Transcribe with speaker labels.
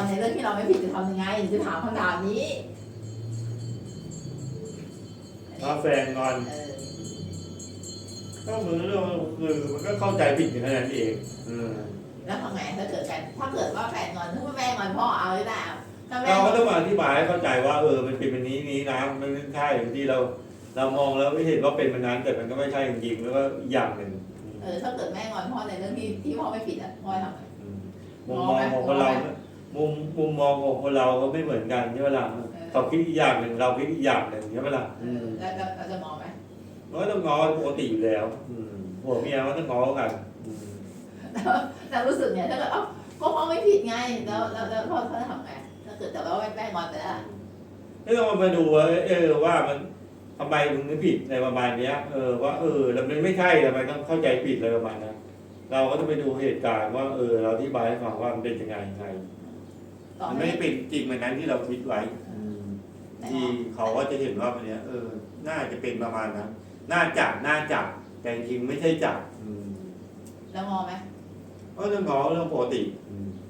Speaker 1: อนในเรื่องที่เราไม่ผิดจะทำยังไงจะถามคำถามนี้
Speaker 2: ถ้าแฟนงอน
Speaker 1: เออ
Speaker 2: ก็เหมือนเรื่องคือมันก็เข้าใจผิดอย่างนั้นเองอืม
Speaker 1: แล้วทำไงถ้าเกิดแฟนถ้าเกิดว่าแฟนงอนถ้าแม่งอนพ่อเอาไม่ได้เอาถ้าแม่
Speaker 2: เรา
Speaker 1: ง
Speaker 2: ก็
Speaker 1: อน
Speaker 2: ต้องมาอธิบายให้เข้าใจว่าเออมันเป็นแบบนี้นี้นะมันไม่ใช่บางทีเรา เรามองแล้วไม่เห็นว่าเป็นมันนั้นแต่มันก็ไม่ใช่จริงๆแล้วก็อีกอย่างหนึ่ง
Speaker 1: เออถ้าเกิดแม่งอนพ่อในเรื่องที่ที่พ่อไม่ผิดอะพ่อทำไง
Speaker 2: อืมมุมมองของคนเรา มุมมุมมองของคนเราก็ไม่เหมือนกันใช่ไหมล่ะเขาคิดอีกอย่างหนึ่งเราคิดอีกอย่างหนึ่งใช่ไหมล่ะ
Speaker 1: เออแล้วแล้วเราจะมองไหม
Speaker 2: มันก็ต้องง้อปกติอยู่แล้วอืมผัวเมียก็ต้องง้อกันอืม
Speaker 1: แต่รู้สึกไงถ้าเกิดเอ้าก็พ่อไม่ผิดไงแล้วแล้วแล้วพ่อเขาจะทำไงถ้าเกิดแต่ว่าแม่งอนไปแล้ว
Speaker 2: นี่ต้องมาดูว่าเออว่ามันทำไมมึงถึงผิดในประมาณเนี้ยเออว่าเออแล้วมันไม่ใช่ทำไมต้องเข้าใจผิดอะไรประมาณนั้นเราก็ต้องไปดูเหตุการณ์ว่า เออ เราอธิบายให้ฟังว่ามันเป็นยังไงยังไง
Speaker 1: ต่อ
Speaker 2: มัน
Speaker 1: ให้
Speaker 2: ไม่เป็นจริงเหมือนนั้นที่เราคิดไว้ ที่เขาก็จะเห็นว่ามันเนี้ยเออ น่าจะเป็นประมาณนั้น น่าจับน่าจับแต่จริงๆไม่ใช่จับอืม
Speaker 1: แล้วมองไหม
Speaker 2: ก็เรื่องง้อเรื่องปกติ อืม
Speaker 1: แ